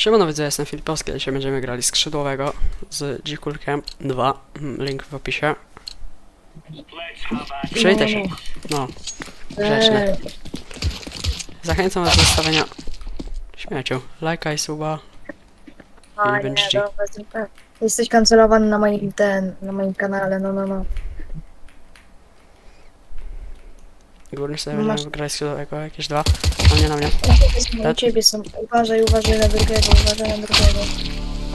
Siemano widzę, jestem Filipowski, dzisiaj będziemy grali skrzydłowego z Dzikulkiem 2, Mm, link w opisie. Przywitaj się. No, grzeczny. Eee, Zachęcam was do zostawienia śmieciu, lajka i suba. a nie będziesz dobra, super. Jesteś kancelowany na moim ten, na moim kanale, no no no. Górny sobie Masz- będziemy grać skrzydłowego, jakieś dwa. Nie na mnie. Ciebie są, u Tak. ciebie są. Uważaj, uważaj na drugiego, uważaj na drugiego.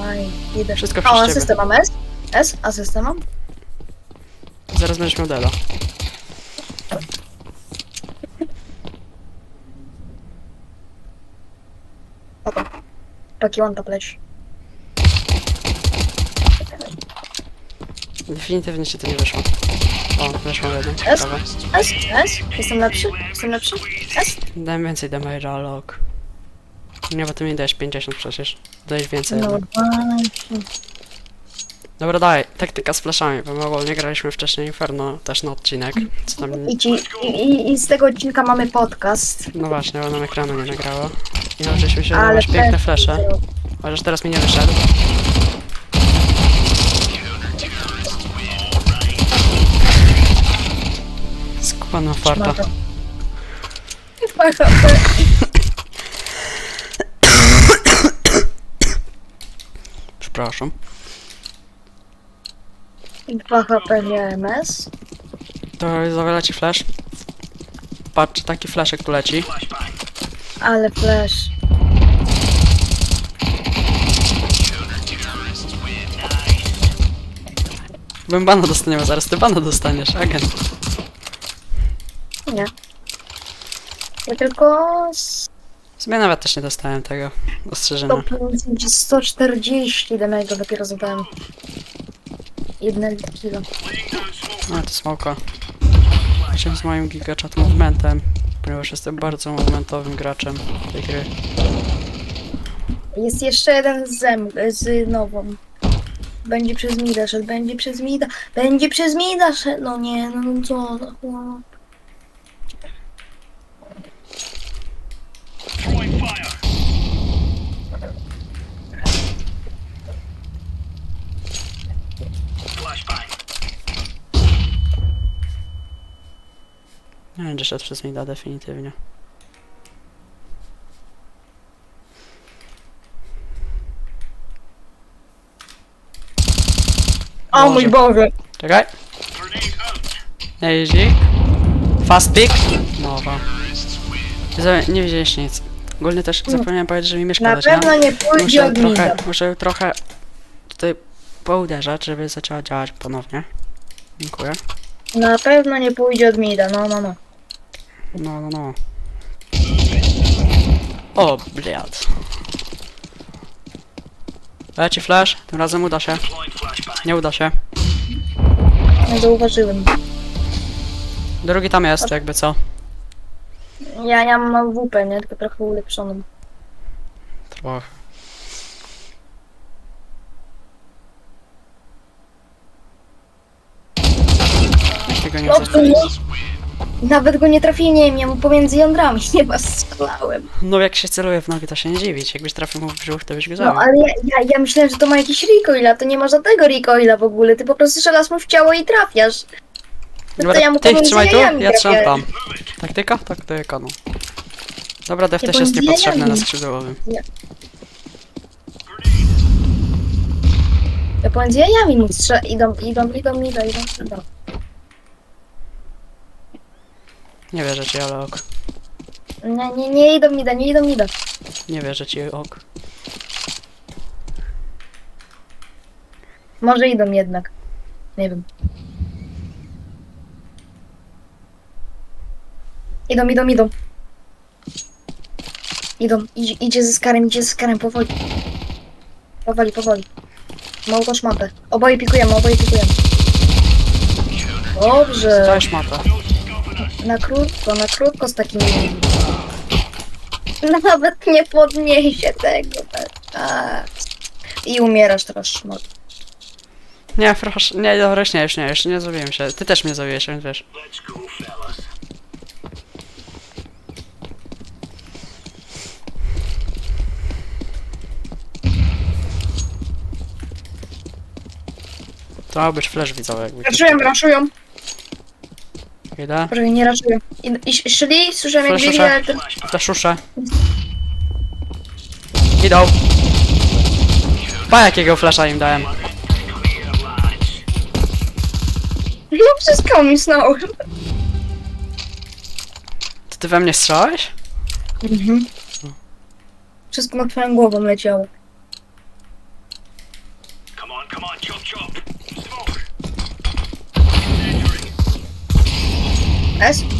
Aj, idę. Wszystko O, przez ciebie. asystę mam, S? S? Asystę mam? Zaraz będziesz miał dela. Taki on top leci. Definitywnie ci to nie wyszło. O, weszło jedno. S? Prawe. S? S? Jestem lepszy? Jestem lepszy? S? Dałem więcej damage'a, log. Nie, bo ty mi dałeś 50 przecież. Dałeś więcej. No jednak. właśnie. Dobra, daj, taktyka z flashami, bo my ogólnie graliśmy wcześniej Inferno też na odcinek. Co tam... I, ci, i, i, z tego odcinka mamy podcast. No właśnie, bo nam ekranu nie nagrało. I nauczyliśmy się Ale dawać piękne flesze. Chociaż teraz mi nie wyszedł. Skupana farta. Przepraszam. Dwa HP nie MS. To zawiera ci flash. Patrz, taki flashek tu leci. Ale flash. Bym bana dostaniemy zaraz, ty bana dostaniesz, agent. Nie. Ja tylko s- W sumie nawet też nie dostałem tego ostrzeżenia. 150, 140 danego dopiero zadałem. Jedne kilo. No to smoko. Chciałem z moim gigachat movementem, ponieważ jestem bardzo movementowym graczem tej gry. Jest jeszcze jeden z, zem, z nową. Będzie przez Mida szedł, będzie przez Mida, będzie przez Mida szedł. No nie, no, no co za chłop. Nie będzie szedł przez Mida definitywnie. O mój Boże! Czekaj. Jeździ. Fast pick. Mowa. Za- Nie widzieliście nic. Ogólnie też zapomniałem powiedzieć, że mi myszka Na dać, pewno nie pójdzie Muszę od trochę, Mida. muszę trochę tutaj pouderzać, żeby zaczęła działać ponownie. Dziękuję. Na pewno nie pójdzie od Mida, no no no. No, no, no. O, bliad. Leci flash, tym razem uda się. Nie uda się. Nie zauważyłem. Drugi tam jest, jakby co. Ja, ja mam WP, nie? Tylko trochę ulepszoną. Trochę. Tego nie No. Nawet go nie trafiłem, ja mu pomiędzy jądrami nie strzelałem. No jak się celuje w nogi, to się nie dziwić. Jakbyś trafił mu w brzuch, to byś go No zabił. ale ja, ja, ja myślałem, że to ma jakiś recoil, a to nie ma żadnego recoila w ogóle. Ty po prostu strzelasz mu w ciało i trafiasz. No to ja mu ty pomiędzy trzymaj tu, jajami ja trzymam trafiałem. tam. Taktyka? Taktyka, no. Dobra, def Nie też jest pomiędzy niepotrzebny na jajami. skrzydłowym. Ja pomiędzy jajami mu strzel... Idą, idą, idą, idą, idą, idą. Nie wierzę ci, ale ok. Nie, nie, nie idą, nie da, nie idą, nie da. Nie wierzę ci, ok. Może idą jednak. Nie wiem. Idą, idą, idą. Idą, idzie, idzie ze skarem, idzie ze skarem, powoli. Powoli, powoli. Mało szmatę. Oboje pikujemy, oboje pikujemy. Dobrze. Dałeś mata na krótko, na krótko z takimi... Nawet nie podniesie tego, tak. I umierasz teraz, szmot. Nie, proszę, nie, dobra, nie, już nie, już nie zrobiłem się. Ty też mnie zabiłeś, więc wiesz. To ma być flash widzowy, jakby. Raszują, raszują. Ile? Proszę, nie raszują. I, i szli, słyszałem jak Proszę, biegli, ale ten... Flaszusze. Idą. Pa jakiego flasha im dałem. No wszystko mi snało. To ty we mnie strzelałeś? Mhm. Wszystko nad twoją głową leciało. Grenade.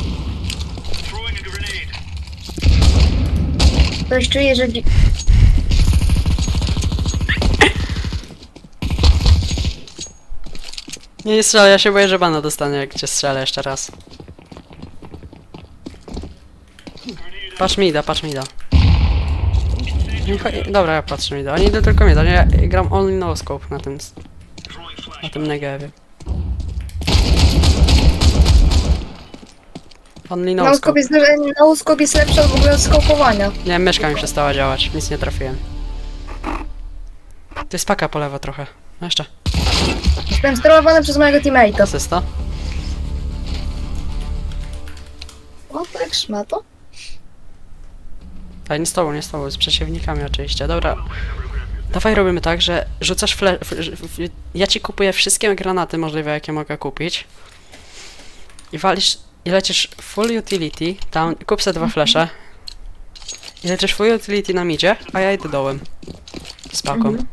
Ktoś czuje, że... Nie, nie strzelaj, ja się boję, że bana dostanę jak cię strzelę jeszcze raz. Patrz mi da, patrz mi da. Dobra, ja patrzę mi da. Oni idą tylko mi da? Ja gram only no scope na tym, na tym negewie. Only Na no uskop scope. jest, jest lepsze od w ogóle skopowania. Nie, myszka mi przestała działać, nic nie trafiłem. To jest paka po lewo trochę. No jeszcze, Jestem sterowany przez mojego teammate'a. asysta. O, tak szmato. Ale nie z tobą, nie z tobą, z przeciwnikami oczywiście. Dobra. Dawaj robimy tak, że rzucasz fle... f- f- f- Ja ci kupuję wszystkie granaty możliwe, jakie mogę kupić. I walisz... I lecisz full utility, tam kup sobie dwa flesze. I lecisz full utility na midzie, a ja idę dołem. Z paką. Mhm.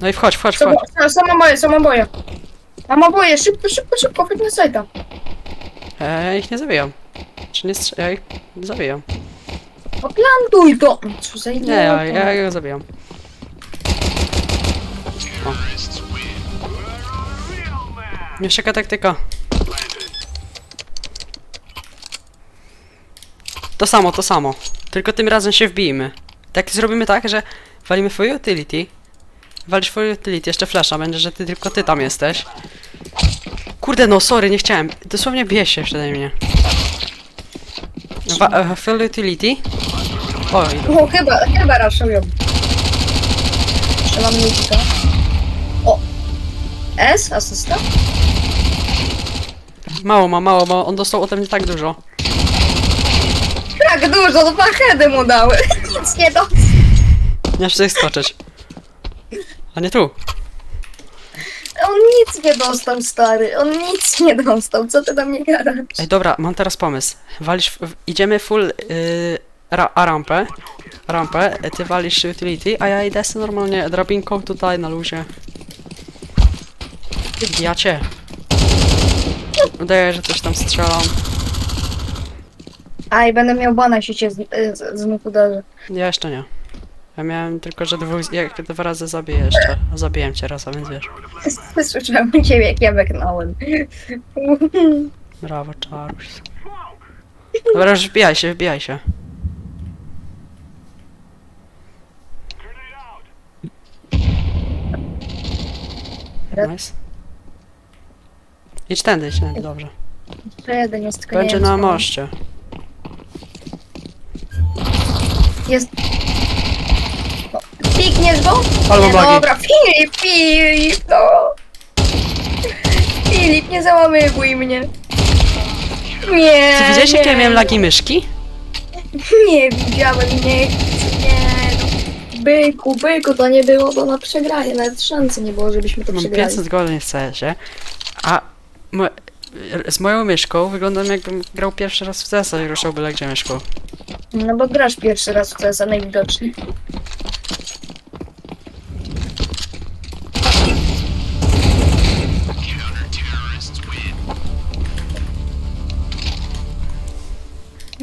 No i wchodź, wchodź, wchodź. są, są oboje, są oboje. Mam oboje, szybko, szybko, szybko, chodź na sajta. E, ja ich nie zabijam. Czy nie strz... Ja ich zabijam. Oplantuj to! Co za idiota. Nie, ja, ja go zabijam. Man. Jeszcze jaka taktyka. To samo, to samo. Tylko tym razem się wbijmy. Tak zrobimy tak, że walimy full utility. Walisz full utility, jeszcze flasha będzie, że ty tylko ty tam jesteś. Kurde no, sorry, nie chciałem. Dosłownie bije się przede mnie. Wa e, full utility. Oj, O, chyba, chyba raszują. Strzelam nutka. O! S, asysta? mało ma, mało ma. On dostał ode mnie tak dużo. Tak dużo, to dwa heady mu dały. Nic nie do... Nie chcę skoczyć. A nie tu. On nic nie dostał, stary. On nic nie dostał. Co ty tam nie gadasz? Ej, dobra, mam teraz pomysł. Walisz, w, idziemy full yy, ra, a rampę. Rampę, ty walisz utility, a ja idę sobie normalnie drabinką tutaj na luzie. Ja cię. Udaję, że coś tam strzelam. A i będę miał bana, jeśli cię z- y, z- znów uderzy. Ja jeszcze nie. Ja miałem tylko, że dwóch, jak dwa razy zabiję jeszcze. Zabiłem cię raz, a więc wiesz. Słyszałem ciebie, jak ja beknąłem. Brawo, czaruś. Dobra, już wbijaj się, wbijaj się. Nice. Idź tędy, idź tędy, dobrze. To jeden jest, tylko Będzie wiem, na co- moście. Jest... O, Pikniesz go? Albo Nie, dobra, Filip, Filip, no. Filip, nie załamywuj mnie. Nie, Ty widziałeś nie, jakie ja miałem lagi myszki? Nie widziałem, nie chcę, nie. no. Byku, byku, to nie było, bo na przegranie, nawet szansy nie było, żebyśmy to Mam przegrali. 500 golden w CS-ie, a mo z moją myszką wyglądam jakbym grał pierwszy raz w CS-a i ruszał byle gdzie myszką. No bo grasz pierwszy raz w CS-a najwidoczniej.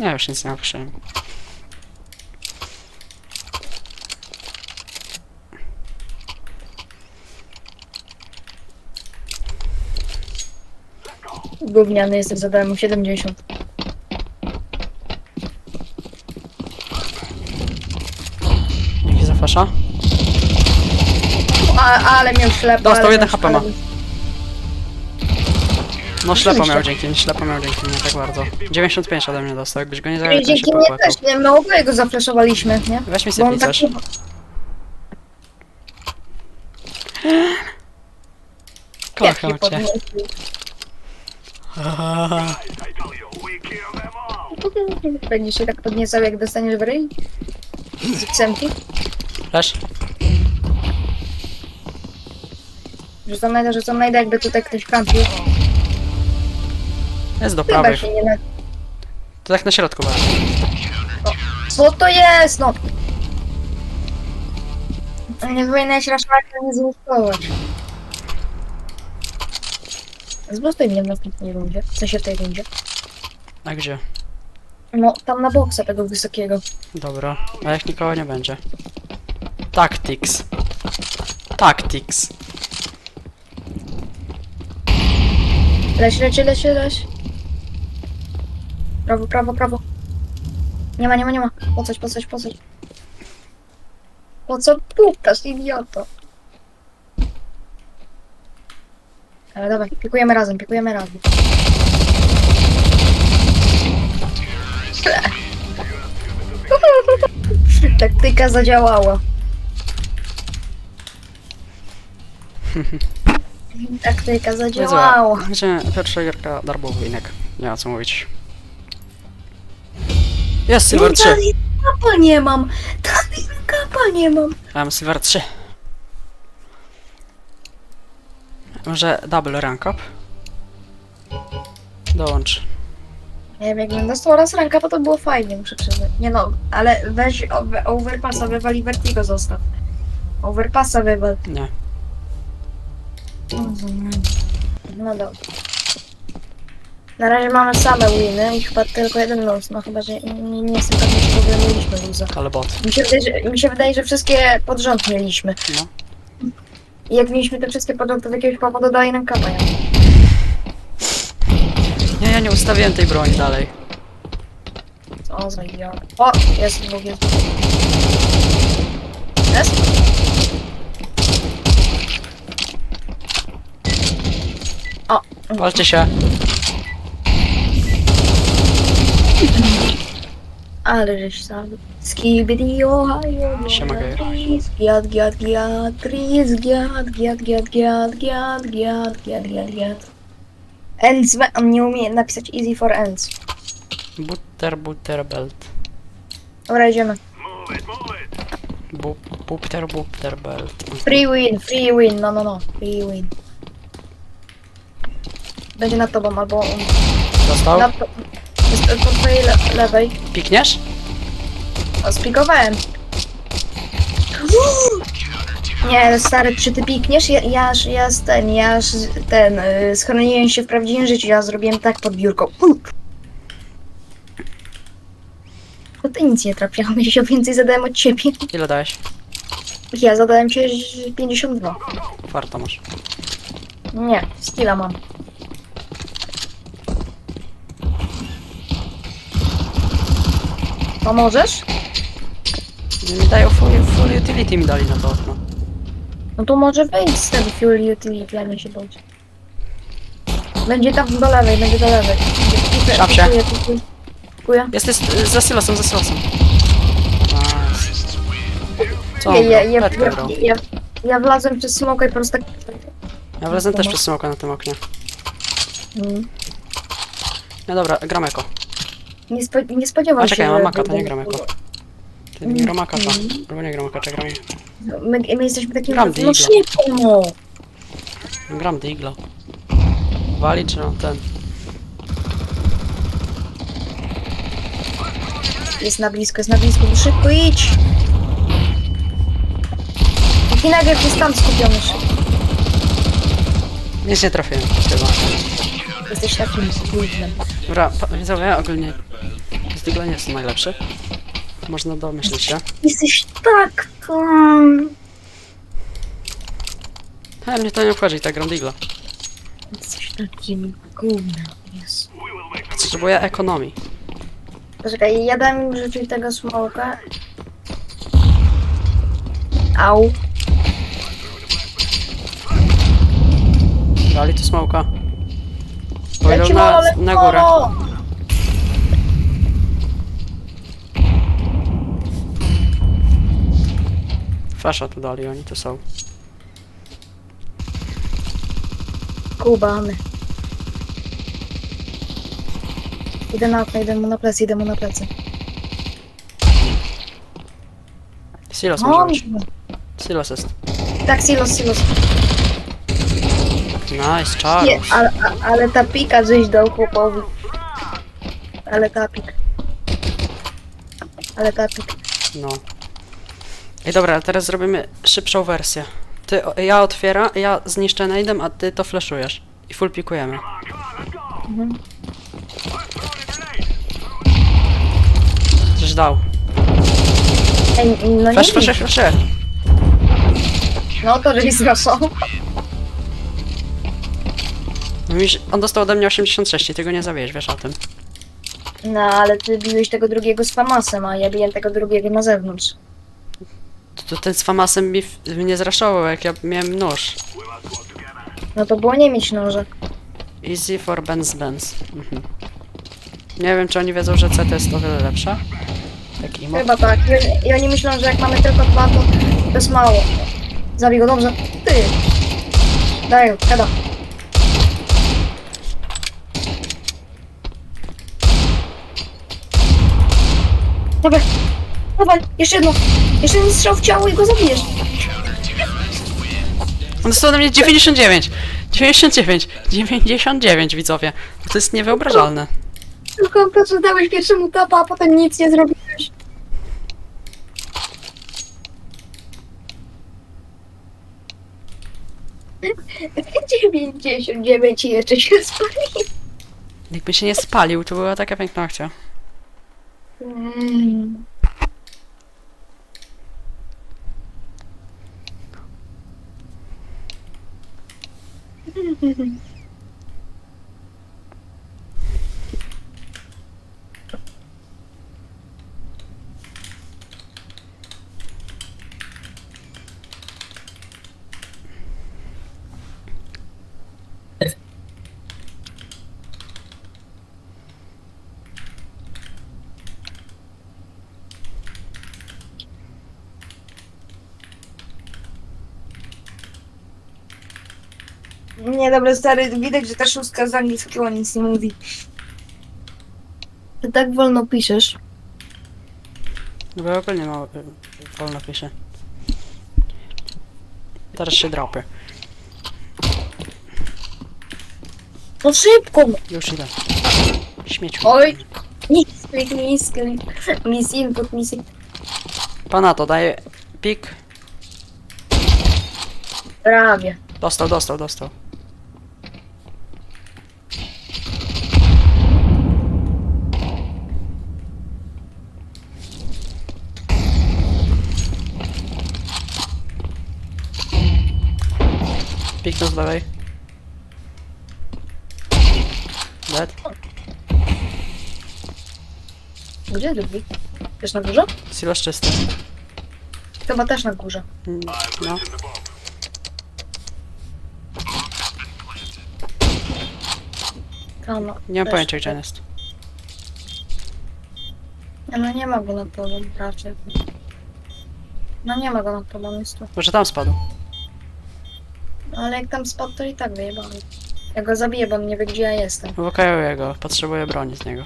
Ja już nic nie napiszę. Gówniany jestem, zadałem mu 70. Jaki zafasza? A, ale miał ślepo. Dostał ale jeden miał- HP ma. No ślepo miał dzięki, ślepo miał dzięki mnie tak bardzo. 95 ode mnie dostał, jakbyś go nie zajął, się dzięki mnie popłakał. też, nie, mało go zaflaszowaliśmy, nie? Weź mi Bo on sypnij coś. taki... Kocham cię. podniósł. Będziesz się tak podniecał, jak dostaniesz w ryj? Z psemki? Leż? Rzucam najdę, rzucam najdę, jakby tutaj ktoś kampił. Jest do Chyba prawej. się nie na... To tak na środku bardzo. Co to jest, no? Nie powinieneś raszować, a nie złuszkować. Zbustuj mnie w następnej rundzie. W sensie w tej rundzie. A gdzie? No, tam na boksa tego wysokiego. Dobra, a jak nikogo nie będzie? Tactics. Tactics. Leć, leć, leć, leć. Prawo, prawo, prawo. Nie ma, nie ma, nie ma. Po coś, po coś, po coś. Po co pukasz, idioto? Ale dawaj, pikujemy razem, pikujemy razem. Taktyka zadziałała. Taktyka zadziałała. Będzie pierwsza gierka darmowy inek. Nie ma co mówić. Jest Silver 3. Dalej kapa nie mam. Dalej kapa nie mam. Ja mam Silver 3. Może double rank up? Dołącz. Nie wiem, jakbym dostał raz ręka, bo to było fajnie, muszę przyznać. Nie no, ale weź o- overpassa, wywali Vertigo zostaw. Overpassa wywal. Nie. No dobra. Na razie mamy same winy i chyba tylko jeden luz, no chyba, że nie, nie jestem pewny, czy w ogóle mieliśmy luza. Ale bot. Mi się, wydaje, że, mi się wydaje, że wszystkie pod rząd mieliśmy. No. I jak mieliśmy te wszystkie pod rząd, to z jakiegoś powodu daje nam kapa. Ja. Nie, ja nie ustawiłem tej broni dalej. Co za idiota. O, jest dwóch, jest dwóch. Jest? O, Walcie się. Ale żeś sam. Skibidi ohio. Siema, gejer. Giat, giat, giat, tris, giat, giat, giat, giat, giat, giat, giat, giat, giat. Ends, we- on nie umie napisać easy for ends. Butter, butter, belt. Dobra, idziemy. Move it, move it. Bu, butter, butter, belt. Free win, free win, no, no, no, free win. Będzie nad tobą, albo on Dostał? Na to, twojej le lewej. Pikniesz? O, spikowałem. Nie, stary, czy ty pikniesz? Ja, ja, aż- ja z ten, ja aż z- ten, y, schroniłem się w prawdziwym życiu, ja zrobiłem tak pod biurką. To ty nic nie trafiałeś, ja więcej zadałem od ciebie. Ile dałeś? Ja zadałem cię 52. Warto masz. Nie, skilla mam. Pomożesz? Nie mi dają full, full utility mi dali na to okno. No to może wyjść z tego fuel utility, a nie się bądź. Będzie tam do lewej, będzie do lewej. Szap się. Pikuję, pikuję. Pikuję. Jest, jest, za silosem, za silosem. Nice. Co on Ja, ja, Petkę wlazłem przez smoka i po prostu tak... Ja wlezłem też przez smoka na tym oknie. Mm. No dobra, gram eko. Nie, spo, nie spodziewam A czekaj, się, mam że maka, to nie gram eko. Ty nie gram maka, to. Albo nie gram maka, czy gram... My, my jesteśmy takim... Gram No Digla. szybko, no! Gram Digla. Wali czy no ten? Jest na blisko, jest na blisko, no szybko idź! I najpierw jest tam skupiony szybko. Nic nie trafiłem chyba. Jesteś takim gównem. Dobra, pa- widzowie, ogólnie z Digla nie jest najlepszy. Można domyślić się. Jesteś tak... Um... Ale mnie to nie obchodzi, tak gram Digla. Jesteś takim gównem. Jezu. Potrzebuję ekonomii. Poczekaj, ja dam im rzucić tego smoka. Au. Dali tu smoka. Leci na, na górę. Molo. Flasha tu dali, oni tu są. Kubany. Idę na okno, idę mu na plecy, idę mu na plecy. Silos No, może być. Silos jest. tak, silos, silos. Nice, Nie, Charles. ale, a- ale ta pika żeś dał chłopowi. Ale ta pik. Ale ta pik. No. Ej, dobra, teraz zrobimy szybszą wersję. Ty, o- ja otwieram, ja zniszczę najdem, a ty to flashujesz. I full pikujemy. Coś dał. Ej, no nie Flash, flash, flash, flash. No to żeś zraszał. No widzisz, on dostał ode mnie 86 i ty go nie zawiesz, wiesz o tym. No, ale ty biłeś tego drugiego z famasem, a ja biję tego drugiego na zewnątrz. To, ten z famasem mi mnie zraszował, jak ja miałem nóż. No to było nie mieć noża. Easy for Benz Benz. Mhm. Nie wiem, czy oni wiedzą, że CT jest o wiele lepsza. Jak imo. Chyba tak. I, oni- I oni myślą, że jak mamy tylko dwa, to to jest mało. Zabij go dobrze. Ty! Daj go, heada. Dobra. Dawaj, jeszcze jedno. Jeszcze jeden strzał w ciało i go zabijesz. On dostał ode mnie 99! 99! 99 widzowie! To jest niewyobrażalne. Tylko to, że dałeś pierwszemu tapa, a potem nic nie zrobiłeś. Dziewięćdziesiąt dziewięć i jeszcze się spali. Jakby się nie spalił, to była taka piękna akcja. Mm. 嗯嗯嗯 Nie, dobra, stary, widać, że ta szóstka z angielskiego nic nie mówi. Ty tak wolno piszesz. No bo ogólnie mało, wolno piszę. Teraz się dropy. No szybko! Już idę. Śmieciu. Oj! Misklik, misklik. Miss input, miss input. Pana to daje pik. Prawie. Dostał, dostał, dostał. Piknął z lewej. Dead. Gdzie drugi? Też na górze? Silos czysty. Chyba też na górze. Mm, No. Tam, no. Nie mam też. pojęcia gdzie on jest. No nie ma go nad tobą, raczej. No nie ma go nad tobą, jest tu. Może tam spadł. No ale jak tam spadł, to i tak wyjebałem. Ja go zabiję, bo on nie wie, gdzie ja jestem. Wokajuję go, potrzebuję broni z niego.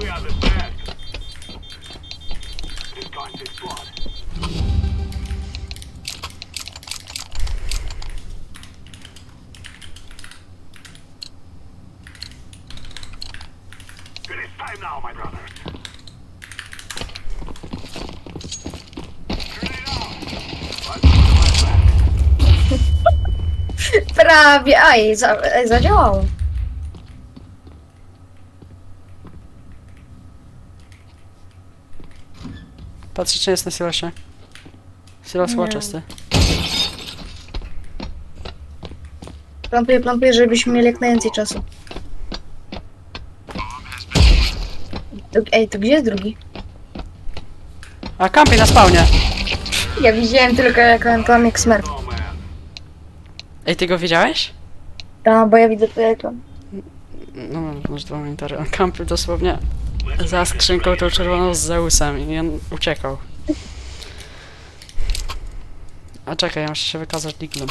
We are the best. It's going to explode. Prawie! Aj, za, ej, zadziałało. Patrzę czy jest na silosie. Silos Nie. łaczysty. Plantuję, plantuję, żebyśmy mieli jak najwięcej czasu. ej, to gdzie jest drugi? A kampi na spawnie. Ja widziałem tylko jak on tam jak smurf. Ej, ty go widziałeś? A, bo ja widzę tu ekran. No, masz dwa monitory. On kampił dosłownie za skrzynką tą czerwoną z Zeusem i on uciekał. A czekaj, ja muszę się wykazać diglem.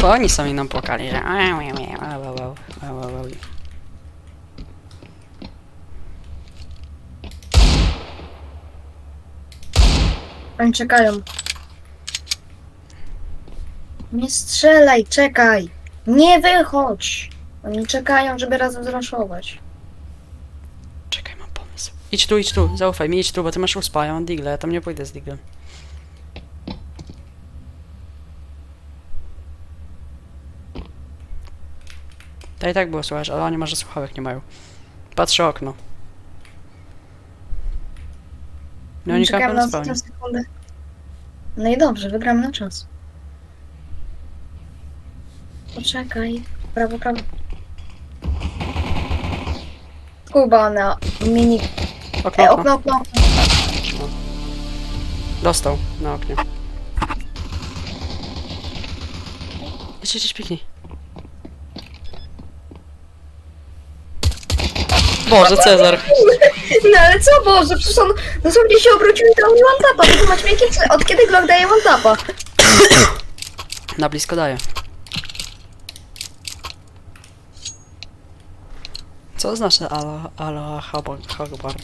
Bo oni sami nam płakali, że au, au, au, au, au, au, au, au. Oni czekają. Nie strzelaj, czekaj! Nie wychodź! Oni czekają, żeby razem zraszować. Czekaj, mam pomysł. Idź tu, idź tu, zaufaj mi, idź tu, bo ty masz uspa, ja mam digle, ja tam nie pójdę z diglem. To i tak było słychać, ale oni może słuchawek nie mają. Patrzę okno. No oni kampią na sekundę. No i dobrze, wygramy na czas. Poczekaj. Prawo, prawo. Kuba na mini... Okno, E, okno. okno, okno. Dostał na oknie. Idź, idź, piknij. Boże, Cezar. No ale co Boże, przecież on dosłownie się obrócił i dał mi one tapa. Wy macie jakie... Od kiedy Glock daje one tapa? Na blisko daję. Co znaczy ala, ala, habar, habar,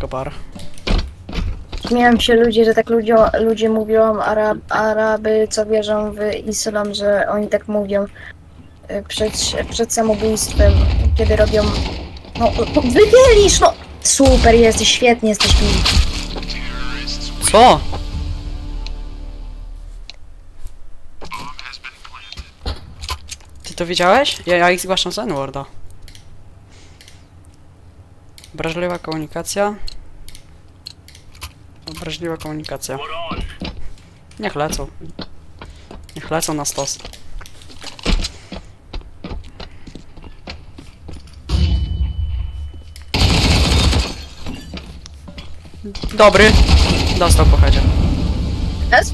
habar? Śmieją się ludzie, że tak ludzie, ludzie mówią, Arab, Araby, co wierzą w islam, że oni tak mówią y, przed, przed samobójstwem, kiedy robią... No, wywielisz, no! Super, jesteś, świetnie jesteś mi. Co? Ty to widziałeś? Ja, ja ich zgłaszam z N-Worda. Komunikacja. Obraźliwa komunikacja. Niech lecą. Niech lecą na stos. Dobry. Dostał po headzie. S?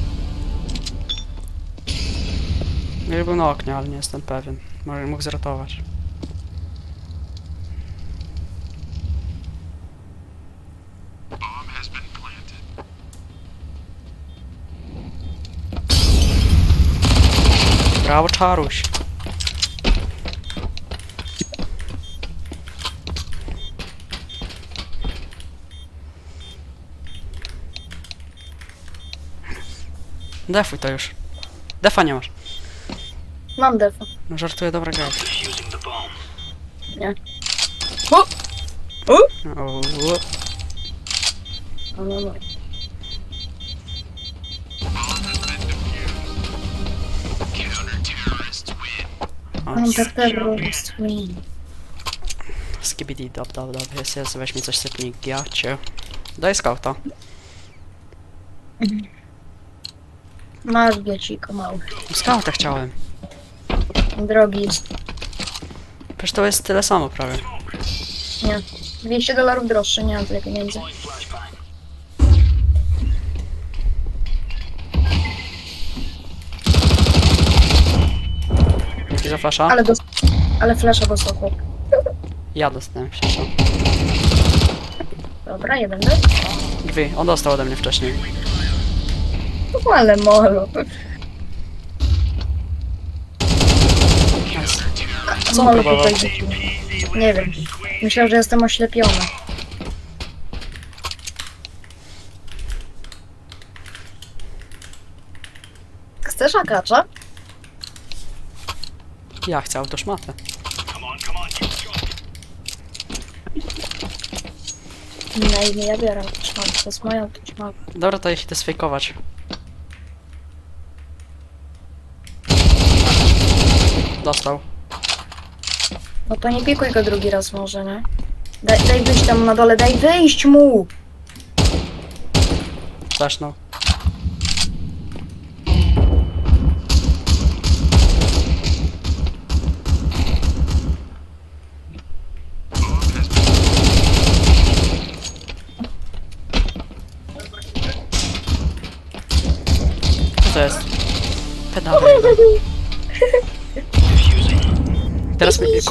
Nie był na oknie, ale nie jestem pewien. Może mógł zrotować. Brawo, Czaruś. Defuj to już. Defa nie masz. Mam defa. No żartuję, dobra gra. Nie. O! O! O, No, no, no. o, Mam terrorist win. Skibidi, dob, dob, dob. Jest, jest, weź mi coś sypnij, ja cię. Daj skauta. Masz bieciko mały. Skauta chciałem. Drogi. Przecież to jest tyle samo prawie. Nie. 200 dolarów droższe, nie mam tyle pieniędzy. Dzięki za flasza. Ale dos... Ale flasza dostał chłop. Ja dostałem się. Dobra, jeden dek. Drzwi, on dostał ode mnie wcześniej. Ale molo. Co Molo tutaj. Nie wiem. Myślał, że jestem oślepiona. Chcesz akacza? Ja chcę autoszmatę. Na imię ja biorę autoszmat. To jest moja autoszmat. Dobra, to ich idę sfejkować. Dostał. No to nie pikuj go drugi raz może, nie? Daj, daj wyjść tam na dole, daj wyjść mu! Flashnął.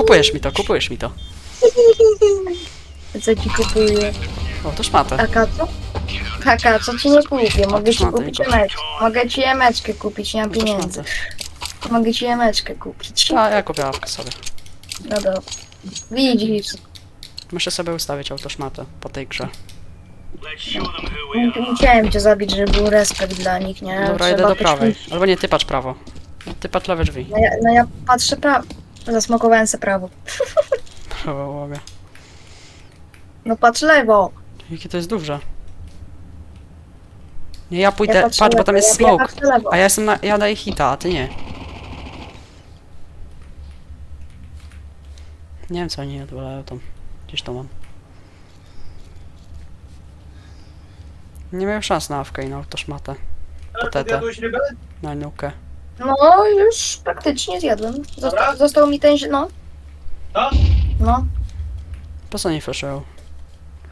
Kupujesz mi to, kupujesz mi to. Co ci kupuję? O, to szmatę. Taka co? Taka, co ci nie kupię? Mogę ci szmatę kupić nie emeczkę. Mogę ci emeczkę kupić, nie mam To pieniędzy. szmatę. Mogę ci emeczkę kupić. A, ja kupię sobie. No dobra. Widzisz. Muszę sobie ustawić autoszmatę po tej grze. Are. Musiałem cię zabić, żeby był respekt dla nich, nie? Dobra, idę do prawej. Albo nie, ty patrz prawo. Ty patrz lewe drzwi. No ja, no ja patrzę prawo. Zasmokowałem se prawo. Prawo mogę. No patrz lewo. Jakie to jest duże. Nie, ja pójdę, Ja patrzę patrz, bo lewo, tam jest ja, ja smoke. patrzę lewo. A ja jestem na, ja daję hita, a ty nie. Nie wiem co oni odwalają tam. Gdzieś to mam. Nie miałem szans na awkę i na autoszmatę. Potetę. Jadłeś rybę? Na nukę. No już praktycznie zjadłem. Dobra. Zosta został mi ten, zi- no. To? No. Po co nie flashują?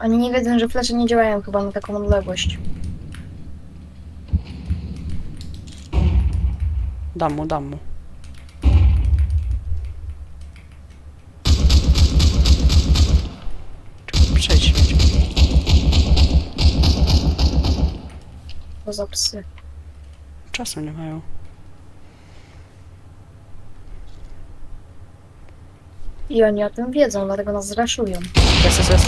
Oni nie wiedzą, że flesze nie działają chyba na taką odległość. Dam mu, dam mu. Czekaj, Przejdź śmieć. To za psy. Czasu nie mają. I oni o tym wiedzą, dlatego nas zraszują. Jest, jest, jest.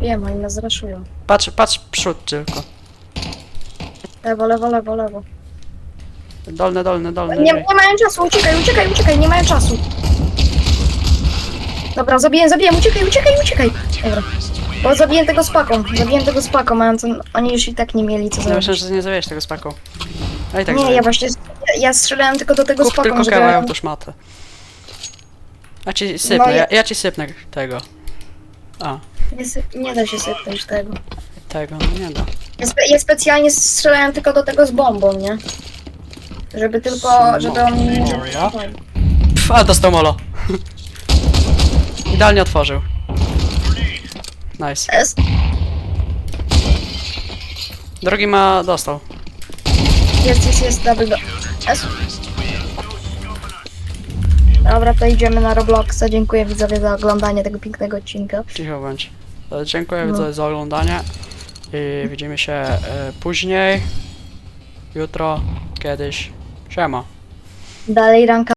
Wiem, oni nas zraszują. Patrz, patrz przód tylko. Lewo, lewo, lewo, lewo. Dolny, dolny, dolny. Nie, nie mają czasu, uciekaj, uciekaj, uciekaj, nie mają czasu. Dobra, zabiję, zabiję, uciekaj, uciekaj, uciekaj. Dobra. Bo zabiję tego z paką, zabiję tego z paką, mają ten, oni już i tak nie mieli co Ja zrobić. myślę, że nie zawiesz tego spaką. A i tak nie, zawiesz. ja właśnie, ja, ja strzelałem tylko do tego Kup z paką, tylko żeby... kawałek to szmatę. Ja ci sypnę, No ja- ja, ja ci sypnę tego. A, Nie, nie da się sypnąć tego. tego, no nie da. Ja, spe, ja specjalnie strzelałem tylko do tego z bombą, nie? Żeby tylko, żeby on. Pff, a dostał molo. Idealnie otworzył. Nice. Jest, Drugi ma, dostał. jest, jest, jest, double do... Jest. Dobra, to idziemy na Robloxa. Dziękuję widzowie za oglądanie tego pięknego odcinka. Cicho bądź. E, Dziękuję No. za, za oglądanie. I widzimy się e, później. Jutro, kiedyś. Siema. Dalej ranka